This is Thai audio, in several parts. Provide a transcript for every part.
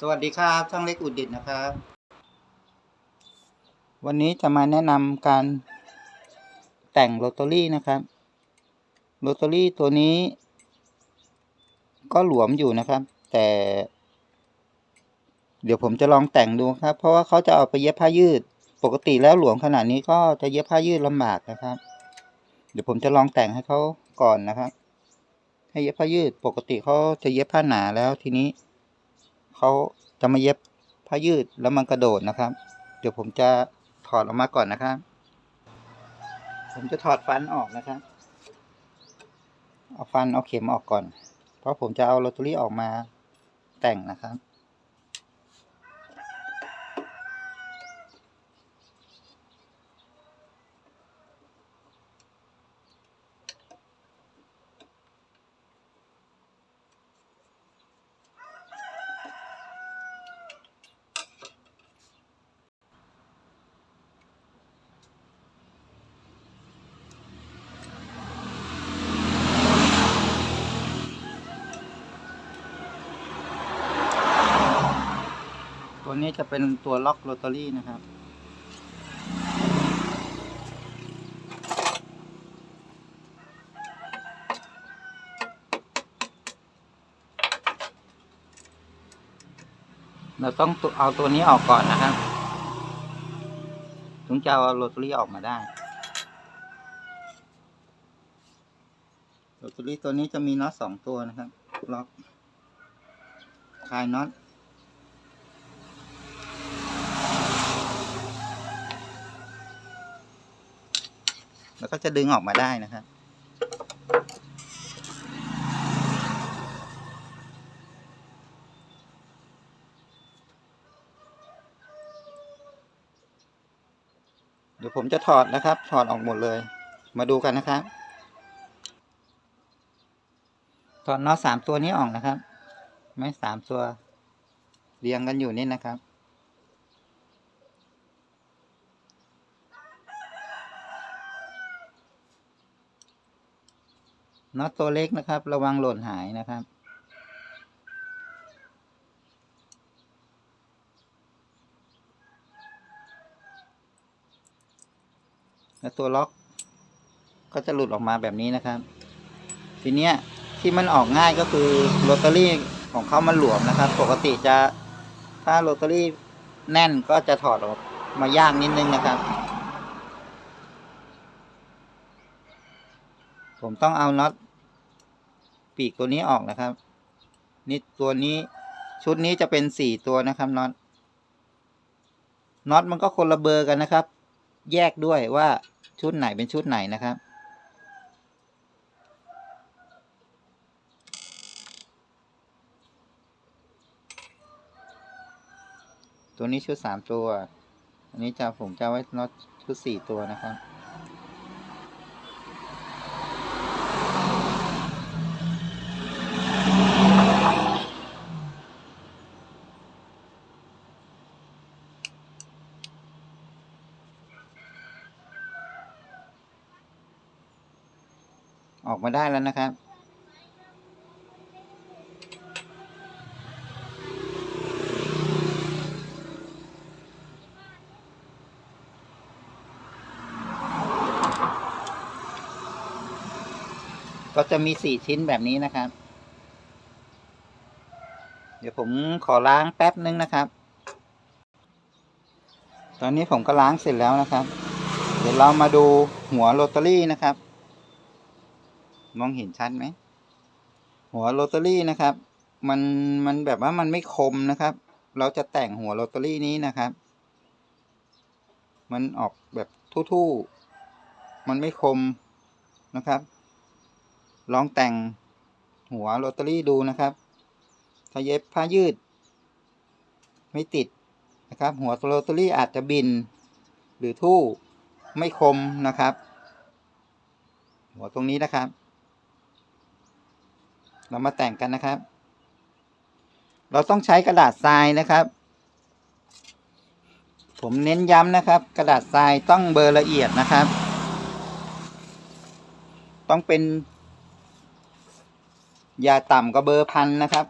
สวัสดีครับ ช่องเล็กอุดดิตนะครับ วันนี้จะมาแนะนำการแต่งโรตารี่นะครับโรตารี่ตัวนี้ ก็หลวมอยู่นะครับ แต่ เดี๋ยวผมจะลองแต่งดูครับ เพราะว่าเขาจะเอาไปเย็บผ้ายืด ปกติแล้วหลวมขนาดนี้ก็จะเย็บผ้ายืดลำบากนะครับ เดี๋ยวผมจะลองแต่งให้เขาก่อนนะครับ ให้เย็บผ้ายืด ปกติเขาจะเย็บผ้าหนาแล้วทีนี้ เขาจะมาเย็บผ้ายืดแล้วมันกระโดดนะครับ เดี๋ยวผมจะถอดออกมาก่อนนะครับ ผมจะถอดฟันออกนะครับ เอาฟันเอาเข็มออกก่อน เพราะผมจะเอาโรตารี่ออกมาแต่งนะครับ จะเป็นตัวล็อกโรตารี่นะครับ เราต้องเอาตัวนี้ออกก่อนนะครับถึงจะเอาโรตารี่ออกมาได้โรตารี่ตัวนี้จะมีน็อตสองตัวนะครับล็อกคลายน็อต แล้วก็จะดึงออกมาได้นะครับ เดี๋ยวผมจะถอดนะครับ ถอดออกหมดเลย มาดูกันนะครับ ถอดน็อตสามตัวนี้ออกนะครับ ไม่สามตัวเรียงกันอยู่นี่นะครับ น็อตตัวเล็กนะครับ ระวังหล่นหายนะครับ แล้วตัวล็อกก็จะหลุดออกมาแบบนี้นะครับ ทีเนี้ยที่มันออกง่ายก็คือโรตารี่ของเขามันหลวมนะครับ ปกติจะถ้าโรตารี่แน่นก็จะถอดออกมายากนิดนึงนะครับ ผมต้องเอาน็อตปีกตัวนี้ออกนะครับ นี่ตัวนี้ชุดนี้จะเป็นสี่ตัวนะครับน็อตน็อตมันก็คนละเบอร์กันนะครับ แยกด้วยว่าชุดไหนเป็นชุดไหนนะครับ ตัวนี้ชุดสามตัว อันนี้จะผมจะไว้น็อตชุดสี่ตัวนะครับ ออกมาได้แล้วนะครับ ก็จะมีสี่ชิ้นแบบนี้นะครับ เดี๋ยวผมขอล้างแป๊บนึงนะครับ ตอนนี้ผมก็ล้างเสร็จแล้วนะครับ เดี๋ยวเรามาดูหัวโรตารี่นะครับ มองเห็นชัดไหม หัวโรตารี่นะครับ มันมันแบบว่ามันไม่คมนะครับ เราจะแต่งหัวโรตารี่นี้นะครับ มันออกแบบทู่ๆ มันไม่คมนะครับ ลองแต่งหัวโรตารี่ดูนะครับ ถ้าเย็บผ้ายืด ไม่ติดนะครับ หัวโรตารี่อาจจะบิน หรือทู่ไม่คมนะครับ หัวตรงนี้นะครับ เรามาแต่งกันนะครับ เราต้องใช้กระดาษทรายนะครับ ผมเน้นย้ำนะครับ กระดาษทรายต้องเบอร์ละเอียดนะครับ ต้องเป็น อย่าต่ำกว่าเบอร์พันนะครับ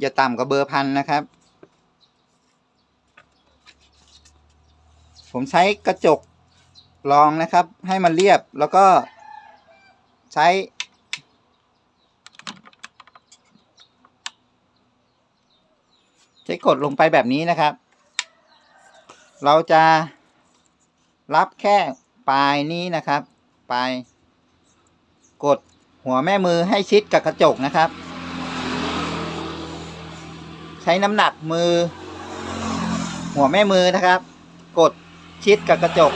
อย่าต่ำกว่าเบอร์พันนะครับ ผมใช้กระจกรองนะครับ ให้มันเรียบแล้วก็ใช้ ช้กดลงไปแบบนี้นะครับ เราจะรับแค่ปลายนี้นะครับ ปลายกดหัวแม่มือให้ชิดกับกระจกนะครับ ใช้น้ำหนักมือ หัวแม่มือนะครับ กดชิดกับกระจก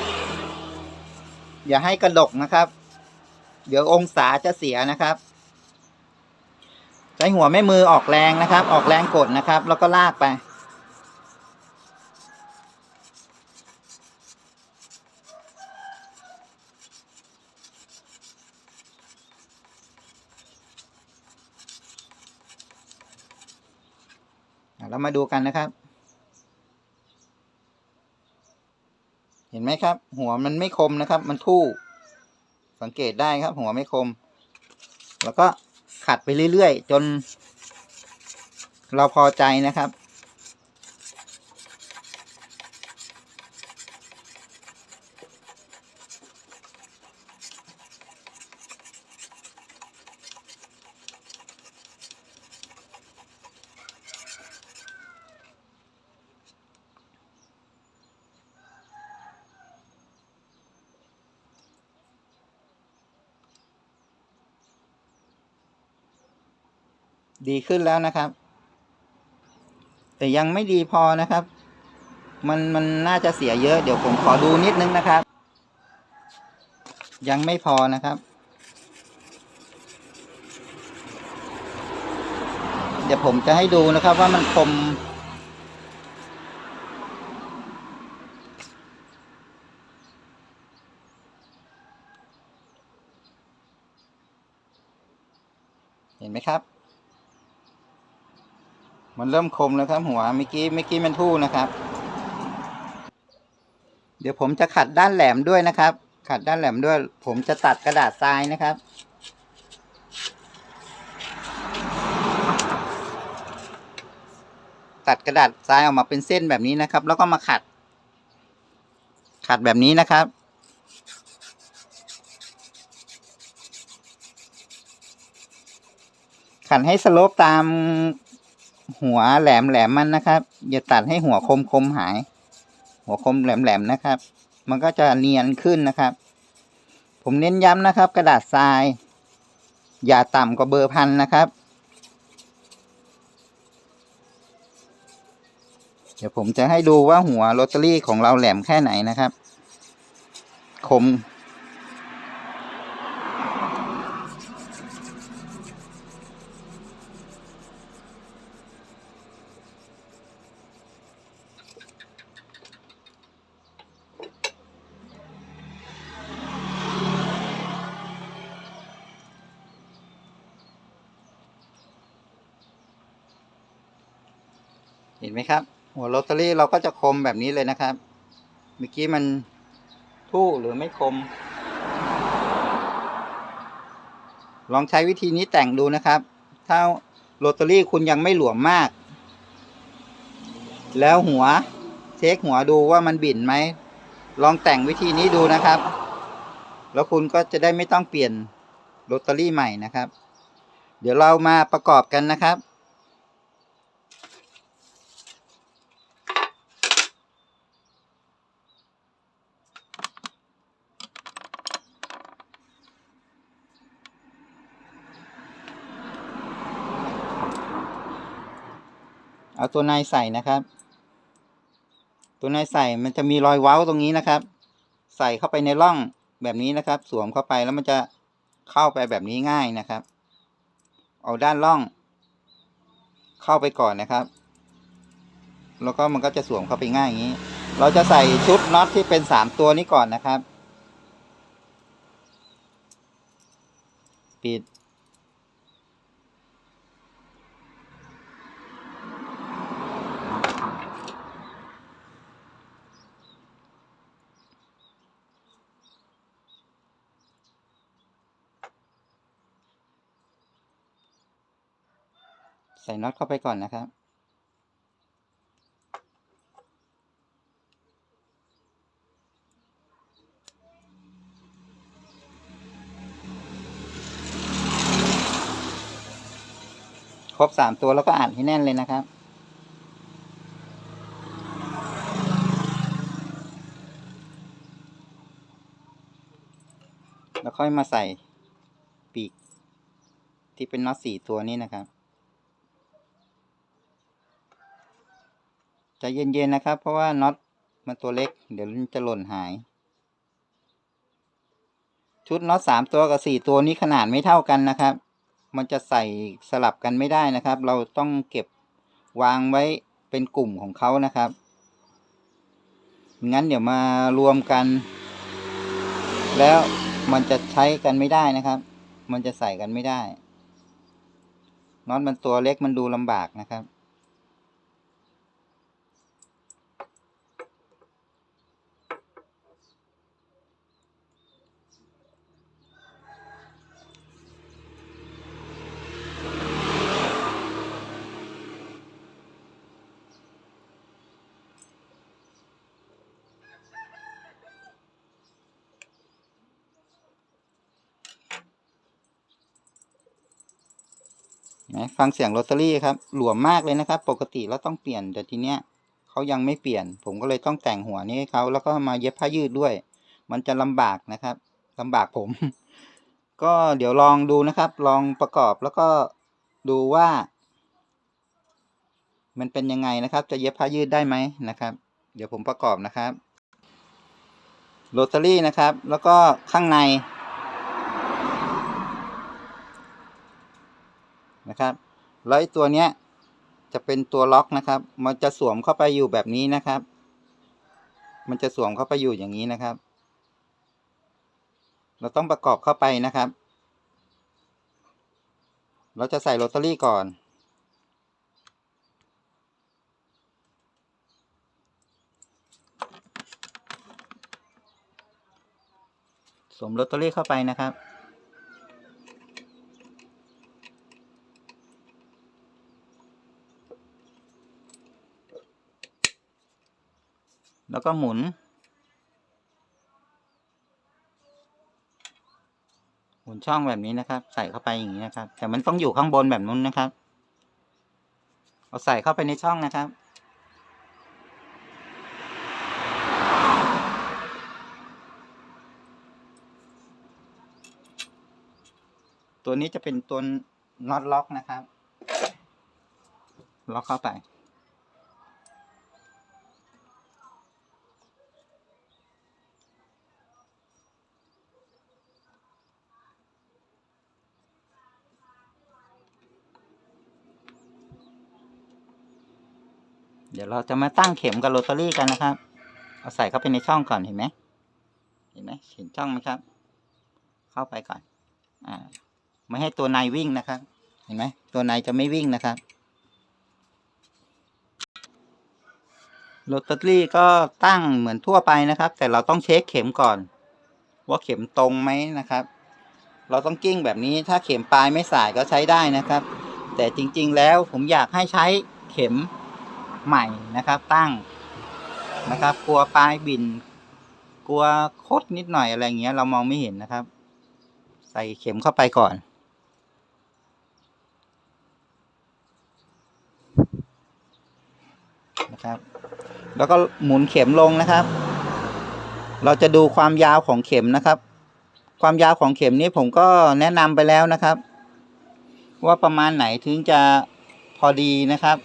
อย่าให้กระดกนะครับ เดี๋ยวองศาจะเสียนะครับ ใช้หัวแม่มือออกแรงนะครับ ออกแรงกดนะครับ แล้วก็ลากไป เรามาดูกันนะครับ เห็นไหมครับ หัวมันไม่คมนะครับ มันทู่ สังเกตได้ครับ หัวไม่คม แล้วก็ ขัดไปเรื่อยๆ จน เราพอใจนะครับ ดีขึ้นแล้วนะครับ แต่ยังไม่ดีพอนะครับ มันมันน่าจะเสียเยอะ เดี๋ยวผมขอดูนิดนึงนะครับ ยังไม่พอนะครับ เดี๋ยวผมจะให้ดูนะครับว่ามันคมเห็นไหมครับ มันเริ่มคมแล้วครับหัวเมื่อกี้เมื่อกี้มันทู่นะครับ เดี๋ยวผมจะขัดด้านแหลมด้วยนะครับ ขัดด้านแหลมด้วย ผมจะตัดกระดาษทรายนะครับ ตัดกระดาษทรายออกมาเป็นเส้นแบบนี้นะครับ แล้วก็มาขัด ขัดแบบนี้นะครับขัดให้สโลปตาม หัวแหลมแหลมมันนะครับ อย่าตัดให้หัวคมคมหาย หัวคมแหลมแหลมนะครับ มันก็จะเนียนขึ้นนะครับ ผมเน้นย้ำนะครับ กระดาษทราย อย่าต่ำกว่าเบอร์พันนะครับ เดี๋ยวผมจะให้ดูว่าหัวโรตารี่ของเราแหลมแค่ไหนนะครับ คม เห็นไหมครับ หัวโรตารี่เราก็จะคมแบบนี้เลยนะครับ เมื่อกี้มันทู่หรือไม่คม ลองใช้วิธีนี้แต่งดูนะครับ ถ้าโรตารี่คุณยังไม่หลวมมาก แล้วหัวเช็คหัวดูว่ามันบิ่นไหม ลองแต่งวิธีนี้ดูนะครับ แล้วคุณก็จะได้ไม่ต้องเปลี่ยนโรตารี่ใหม่นะครับ เดี๋ยวเรามาประกอบกันนะครับ เอาตัวในใส่นะครับ ตัวในใส่มันจะมีรอยเว้าตรงนี้นะครับ ใส่เข้าไปในร่องแบบนี้นะครับ สวมเข้าไปแล้วมันจะเข้าไปแบบนี้ง่ายนะครับ เอาด้านร่อง เข้าไปก่อนนะครับ แล้วก็มันก็จะสวมเข้าไปง่ายอย่างนี้ เราจะใส่ชุดน็อตที่เป็นสามตัวนี้ก่อนนะครับ ปิด ใส่น็อตเข้าไปก่อนนะครับ ครบสามตัวแล้วก็อัดให้แน่นเลยนะครับแล้วค่อยมาใส่ปีกที่เป็นน็อตสี่ตัวนี้นะครับ จะเย็นๆนะครับ เพราะว่าน็อตมันตัวเล็ก เดี๋ยวมันจะหล่นหาย ชุดน็อตสามตัวกับสี่ตัวนี้ขนาดไม่เท่ากันนะครับ มันจะใส่สลับกันไม่ได้นะครับ เราต้องเก็บวางไว้เป็นกลุ่มของเขานะครับ งั้นเดี๋ยวมารวมกัน แล้วมันจะใช้กันไม่ได้นะครับ มันจะใส่กันไม่ได้น็อตมันตัวเล็กมันดูลำบากนะครับ นะฟังเสียงโรตารี่ครับ หลวมมากเลยนะครับ ปกติเราต้องเปลี่ยนแต่ทีเนี้ยเขายังไม่เปลี่ยน ผมก็เลยต้องแต่งหัวนี้ให้เขาแล้วก็มาเย็บผ้ายืดด้วย มันจะลำบากนะครับลำบากผม ก็เดี๋ยวลองดูนะครับ ลองประกอบแล้วก็ดูว่า มันเป็นยังไงนะครับ จะเย็บผ้ายืดได้ไหมนะครับ เดี๋ยวผมประกอบนะครับโรตารี่นะครับ แล้วก็ข้างใน นะครับแล้วไอ้ตัวเนี้ยจะเป็นตัวล็อกนะครับ มันจะสวมเข้าไปอยู่แบบนี้นะครับ มันจะสวมเข้าไปอยู่อย่างนี้นะครับ เราต้องประกอบเข้าไปนะครับ เราจะใส่โรตารี่ก่อน สวมโรตารี่เข้าไปนะครับ แล้วก็หมุน หมุนช่องแบบนี้นะครับ ใส่เข้าไปอย่างนี้นะครับ แต่มันต้องอยู่ข้างบนแบบนู้นนะครับ เอาใส่เข้าไปในช่องนะครับ ตัวนี้จะเป็นตัวน็อตล็อกนะครับ ล็อกเข้าไป ดี๋ยวเราจะมาตั้งเข็มกับโรตารี่กันนะครับ เอาใส่เข้าไปในช่องก่อนเห็นไหมเห็นไหมเห็นช่องไหมครับ เข้าไปก่อน อ่า ไม่ให้ตัวในวิ่งนะครับ เห็นไหมตัวในจะไม่วิ่งนะครับโรตารี่ก็ตั้งเหมือนทั่วไปนะครับ แต่เราต้องเช็คเข็มก่อน ว่าเข็มตรงไหมนะครับ เราต้องกิ้งแบบนี้ถ้าเข็มปลายไม่สายก็ใช้ได้นะครับ แต่จริง ๆ แล้วผมอยากให้ใช้เข็ม ใหม่นะครับ ตั้งนะครับ กลัวปลายบิน กลัวคดนิดหน่อยอะไรเงี้ย เรามองไม่เห็นนะครับ ใส่เข็มเข้าไปก่อน นะครับ แล้วก็หมุนเข็มลงนะครับ เราจะดูความยาวของเข็มนะครับ ความยาวของเข็มนี้ผมก็แนะนำไปแล้วนะครับ ว่าประมาณไหนถึงจะพอดีนะครับ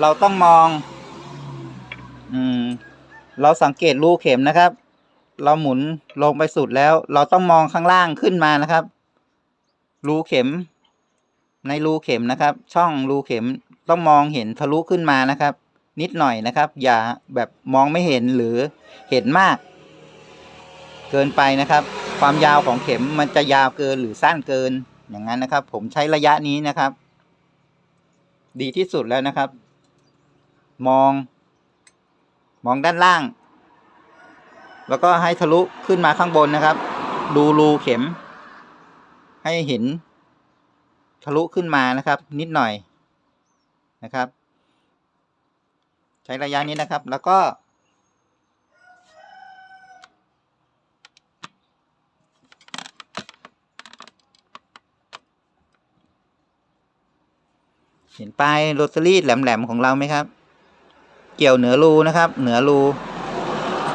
เราต้องมอง อืม เราสังเกตรูเข็มนะครับ เราหมุนลงไปสุดแล้ว เราต้องมองข้างล่างขึ้นมานะครับ รูเข็ม ในรูเข็มนะครับ ช่องรูเข็มต้องมองเห็นทะลุขึ้นมานะครับ นิดหน่อยนะครับ อย่าแบบมองไม่เห็นหรือเห็นมาก เกินไปนะครับ ความยาวของเข็มมันจะยาวเกินหรือสั้นเกินอย่างนั้นนะครับ ผมใช้ระยะนี้นะครับ ดีที่สุดแล้วนะครับ มอง มองด้านล่าง แล้วก็ให้ทะลุขึ้นมาข้างบนนะครับ ดูรูเข็ม ให้เห็น ทะลุขึ้นมานะครับ นิดหน่อยนะครับ ใช้ระยะนี้นะครับ แล้วก็เห็นปลายโรตารี่แหลมๆของเราไหมครับ เกี่ยวเหนือรูนะครับ เหนือรู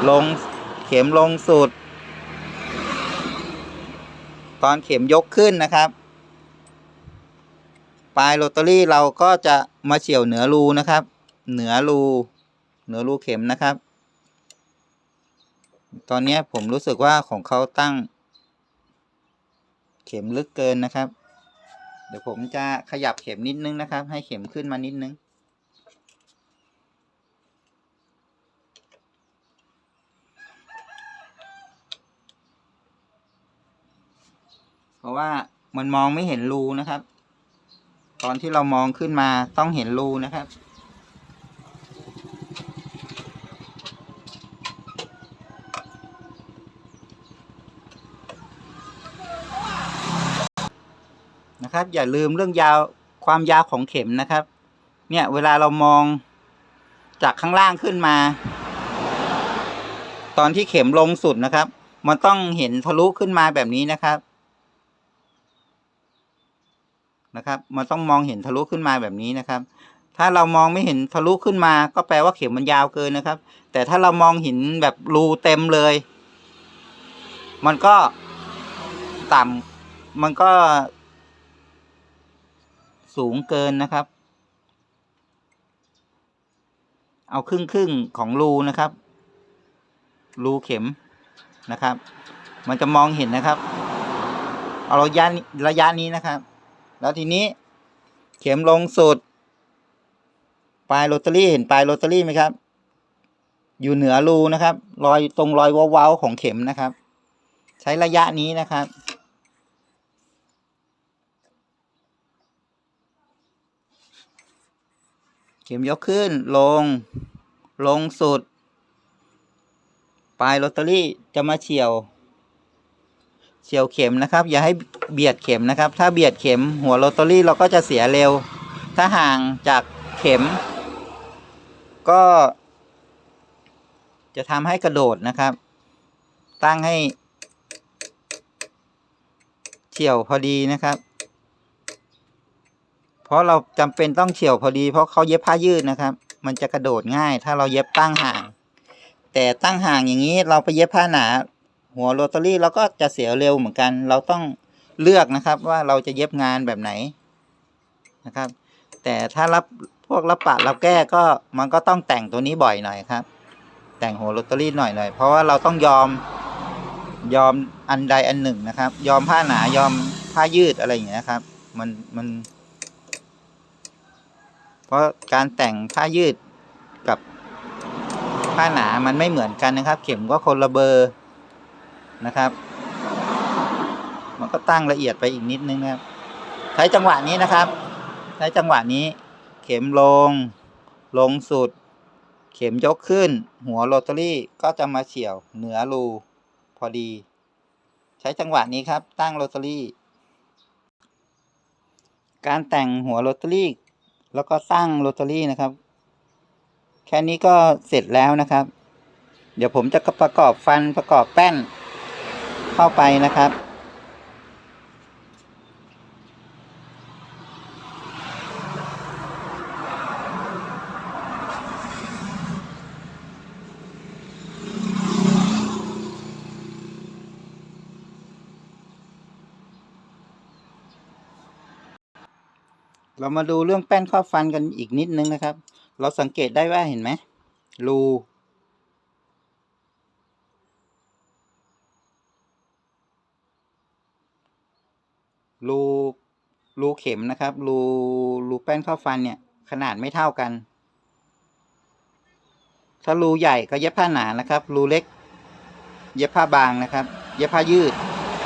ลงเข็มลงสุด ตอนเข็มยกขึ้นนะครับ ปลายโรตารี่เราก็จะมาเฉี่ยวเหนือรูนะครับ เหนือรู เหนือรูเข็มนะครับ ตอนนี้ผมรู้สึกว่าของเขาตั้ง เข็มลึกเกินนะครับ เดี๋ยวผมจะขยับเข็มนิดนึงนะครับ ให้เข็มขึ้นมานิดนึง เพราะว่ามันมองไม่เห็นรูนะครับ ตอนที่เรามองขึ้นมาต้องเห็นรูนะครับ นะครับ อย่าลืมเรื่องยาวความยาวของเข็มนะครับ เนี่ยเวลาเรามองจากข้างล่างขึ้นมา ตอนที่เข็มลงสุดนะครับ มันต้องเห็นทะลุขึ้นมาแบบนี้นะครับ นะครับ มันต้องมองเห็นทะลุขึ้นมาแบบนี้นะครับ ถ้าเรามองไม่เห็นทะลุขึ้นมาก็แปลว่าเข็มมันยาวเกินนะครับ แต่ถ้าเรามองเห็นแบบรูเต็มเลย มันก็ต่ำมันก็สูงเกินนะครับ เอาครึ่งครึ่งของรูนะครับ รูเข็มนะครับ มันจะมองเห็นนะครับ เอาระยะระยะนี้นะครับ แล้วทีนี้เข็มลงสุด ปลายโรตารี่เห็นปลายโรตารี่ไหมครับ อยู่เหนือรูนะครับ รอยตรงรอยว้าๆของเข็มนะครับ ใช้ระยะนี้นะครับเข็มยกขึ้นลง ลงสุด ปลายโรตารี่จะมาเฉียว เฉียวเข็มนะครับ อย่าให้เบียดเข็มนะครับ ถ้าเบียดเข็มหัวโรตารี่เราก็จะเสียเร็ว ถ้าห่างจากเข็ม ก็ จะทำให้กระโดดนะครับ ตั้งให้เฉียวพอดีนะครับ เพราะเราจำเป็นต้องเฉียวพอดี เพราะเขาเย็บผ้ายืดนะครับ มันจะกระโดดง่าย ถ้าเราเย็บตั้งห่าง แต่ตั้งห่างอย่างนี้เราไปเย็บผ้าหนา หัวโรตารี่เราก็จะเสียเร็วเหมือนกัน เราต้องเลือกนะครับว่าเราจะเย็บงานแบบไหนนะครับ แต่ถ้ารับพวกรับปะรับแก้ก็มันก็ต้องแต่งตัวนี้บ่อยหน่อยครับ แต่งหัวโรตารี่หน่อยหน่อยเพราะว่าเราต้องยอมยอมอันใดอันหนึ่งนะครับ ยอมผ้าหนายอมผ้ายืดอะไรอย่างเงี้ยครับ มันมัน เพราะการแต่งผ้ายืดกับผ้าหนามันไม่เหมือนกันนะครับ เข็มก็คนละเบอร์ นะครับ มันก็ตั้งละเอียดไปอีกนิดนึงนะครับ ใช้จังหวะนี้นะครับ ใช้จังหวะนี้ เข็มลง ลงสุด เข็มยกขึ้น หัวโรตารี่ก็จะมาเฉียวเหนือรูพอดี ใช้จังหวะนี้ครับ ตั้งโรตารี่ การแต่งหัวโรตารี่ แล้วก็ตั้งโรตารี่นะครับ แค่นี้ก็เสร็จแล้วนะครับเดี๋ยวผมจะประกอบฟันประกอบแป้น เข้าไปนะครับ เรามาดูเรื่องแป้นครอบฟันกันอีกนิดนึงนะครับ เราสังเกตได้ว่าเห็นไหมรู รูรูเข็มนะครับ รูรูแป้นครอฟันเนี่ย ขนาดไม่เท่ากัน ถ้ารูใหญ่ก็เย็บผ้าหนานะครับ รูเล็ก เย็บผ้าบางนะครับ เย็บผ้ายืด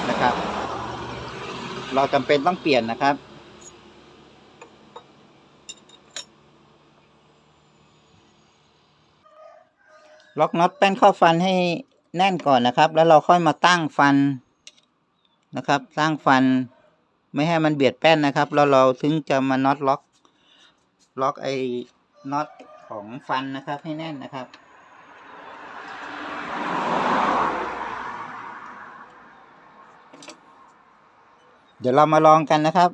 นะครับ เราจำเป็นต้องเปลี่ยนนะครับล็อกน็อตแป้นข้อฟันให้แน่นก่อนนะครับ แล้วเราค่อยมาตั้งฟันนะครับ ตั้งฟัน ไม่ให้มันเบียดแป้นนะครับ แล้วเราถึงจะมาน็อตล็อก ล็อกไอ้น็อตของฟันนะครับ ให้แน่นนะครับ เดี๋ยวเรามาลองกันนะครับ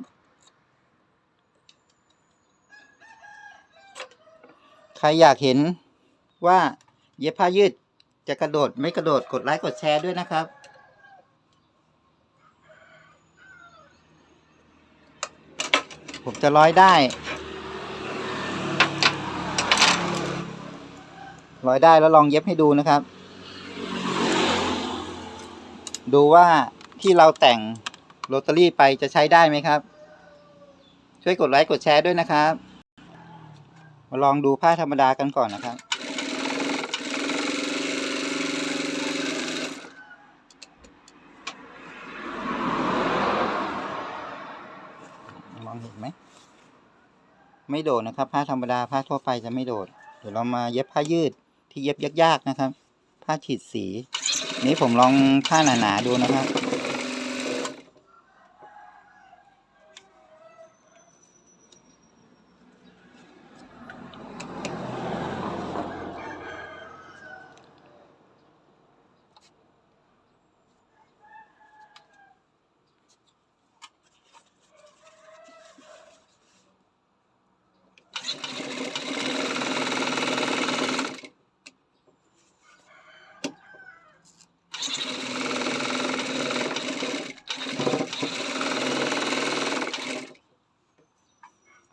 ใครอยากเห็นว่าเย็บผ้ายืดจะกระโดดไม่กระโดดกดไลค์กดแชร์ด้วยนะครับ ผมจะร้อยได้ ร้อยได้แล้วลองเย็บให้ดูนะครับ ดูว่าที่เราแต่งโรตารี่ไปจะใช้ได้ไหมครับ ช่วยกดไลค์กดแชร์ด้วยนะครับ มาลองดูผ้าธรรมดากันก่อนนะครับ มองเห็นไหม ไม่โดดนะครับ ผ้าธรรมดาผ้าทั่วไปจะไม่โดด เดี๋ยวเรามาเย็บผ้ายืดที่เย็บยากๆนะครับ ผ้าฉีดสี นี้ผมลองผ้าหนาๆดูนะครับ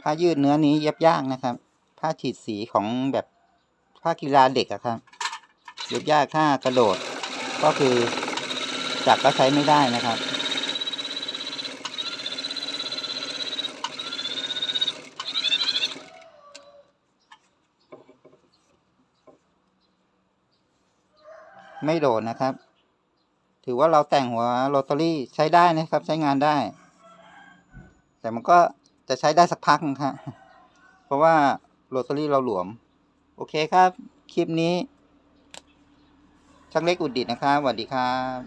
ผ้ายืดเนื้อนี้เย็บยากนะครับ ผ้าฉีดสีของแบบผ้ากีฬาเด็กอะครับเย็บยากถ้ากระโดด ก็คือจับก็ใช้ไม่ได้นะครับไม่โดดนะครับ ถือว่าเราแต่งหัวโรตารี่ใช้ได้นะครับ ใช้งานได้ แต่มันก็ จะใช้ได้สักพักนะครับเพราะว่าโรตารี่เราหลวม โอเคครับ คลิปนี้ ชักเล็กอุดดิดนะครับสวัสดีครับ